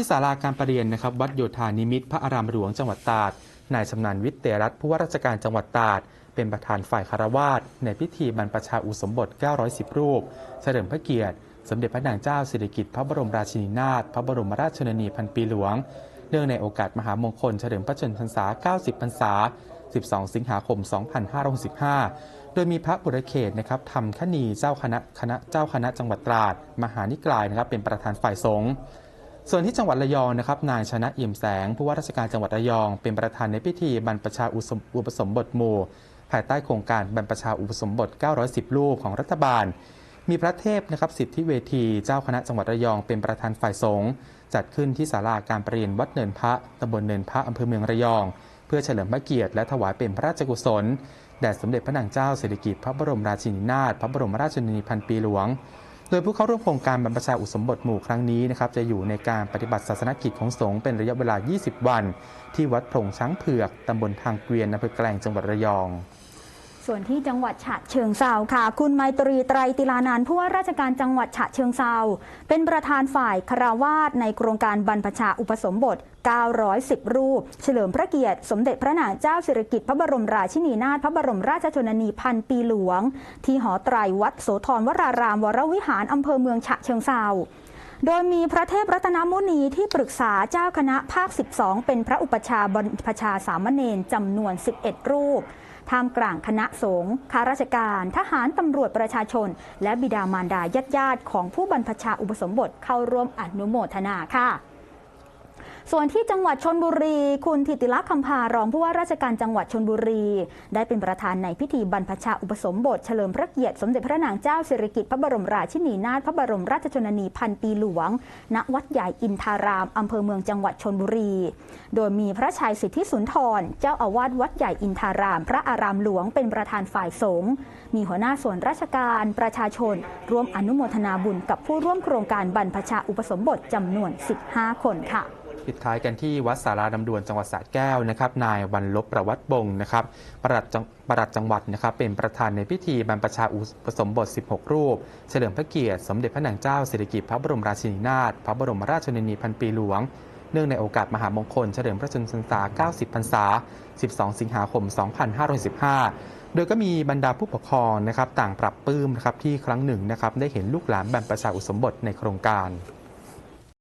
ที่ศาลาการประเรียนนะครับวัดโยธานิมิตรพระอารามหลวงจังหวัดตราดนายชำนาญวิทย์เตรัตน์ผู้ว่าราชการจังหวัดตราดเป็นประธานฝ่ายคารวาสในพิธีบรรพชาอุสมบท 910 รูป เฉลิมพระเกียรติ สมเด็จพระนางเจ้าสิริกิติ์พระบรมราชินีนาถพระบรมราชชนนีพันปีหลวง เนื่องในโอกาสมหามงคลเฉลิมพระชนมพรรษา 90 พรรษา 12 สิงหาคม 2565 โดยมีพระบุรเขตนะครับทำขณีเจ้าคณะคณะเจ้าคณะจังหวัดตราด มหานิกายนะครับเป็นประธานฝ่ายสงฆ์ ส่วนที่จังหวัดระยองนะครับนายชนะเอี่ยมแสงผู้ว่าราชการจังหวัดระยอง เป็นประธานในพิธีบรรพชาอุปสมบทหมู่ ภายใต้โครงการบรรพชาอุปสมบท 910 รูปของรัฐบาล มีพระเทพนะครับสิทธิเวทีเจ้าคณะจังหวัดระยองเป็นประธานฝ่ายสงฆ์จัดขึ้นที่ศาลาการประเรียนวัดเนินพระตำบลเนินพระอำเภอเมืองระยอง เพื่อเฉลิมพระเกียรติและถวายเป็นพระราชกุศลแด่สมเด็จพระนางเจ้าสิริกิติ์พระบรมราชินีนาถพระบรมราชชนนีพันปีหลวง โดยผู้เข้าร่วมโครงการบรรพชาอุสมบทหมู่ครั้งนี้นะครับจะอยู่ในการปฏิบัติศาสนกิจของสงฆ์เป็นระยะเวลา 20 วัน ที่วัดโพรงช้างเผือกตำบลทางเกวียนอำเภอแกลงจังหวัดระยอง ส่วนที่จังหวัดฉะเชิงเซาค่ะ คุณไมตรีไตรติลานันผู้ว่าราชการจังหวัดฉะเชิงเซาเป็นประธานฝ่ายคาราวาสในโครงการบรรพชาอุปสมบท 910 รูป เฉลิมพระเกียรติสมเด็จพระนางเจ้าสิริกิติ์พระบรมราชินีนาถพระบรมราชชนนีพันปีหลวง ที่หอไตรวัดโสธรวรารามวรวิหารอำเภอเมืองฉะเชิงเซา โดยมีพระเทพรัตนมุนีที่ปรึกษาเจ้าคณะภาค 12 เป็นพระอุปชาบรรพชาสามเณรจำนวน 11 รูปท่ามกลางคณะสงฆ์ข้าราชการ ทหารตำรวจประชาชน และบิดามารดาญาติญาติๆของผู้บรรพชาอุปสมบทเข้าร่วมอนุโมทนาค่ะ ส่วนที่จังหวัดชนบุรี คุณธิติลักษณ์คำพารองผู้ว่าราชการจังหวัดชนบุรี ได้เป็นประธานในพิธีบรรพชาอุปสมบทเฉลิมพระเกียรติสมเด็จพระนางเจ้าสิริกิติ์พระบรมราชินีนาถพระบรมราชชนนีพันปีหลวง ณวัดใหญ่อินทารามอำเภอเมืองจังหวัดชนบุรี โดยมีพระชัยสิทธิสุนทร เจ้าอาวาสวัดใหญ่อินทาราม พระอารามหลวงเป็นประธานฝ่ายสงฆ์มีหัวหน้าส่วนราชการประชาชนร่วมอนุโมทนาบุญกับผู้ร่วมโครงการบรรพชาอุปสมบทจำนวน 15 คนค่ะ ปิดท้ายกันที่วัดสาราดำดวนจังหวัดสระแก้วนะครับ นายวันลบประวัติบงนะครับปลัดจังปลัดจังหวัดนะครับ เป็นประธานในพิธีบรรพชาอุปสมบท 16 รูป เฉลิมพระเกียรติ สมเด็จพระนางเจ้าสิริกิติ์พระบรมราชินีนาถพระบรมราชชนนีพันปีหลวง เนื่องในโอกาสมหามงคล เฉลิมพระชนมพรรษา 90 พรรษา 12 สิงหาคม 2515โดยก็มีบรรดาผู้ปกครองนะครับต่างปรับปลื้มนะครับที่ครั้งหนึ่งนะครับได้เห็นลูกหลานบรรพชาอุปสมบทในโครงการ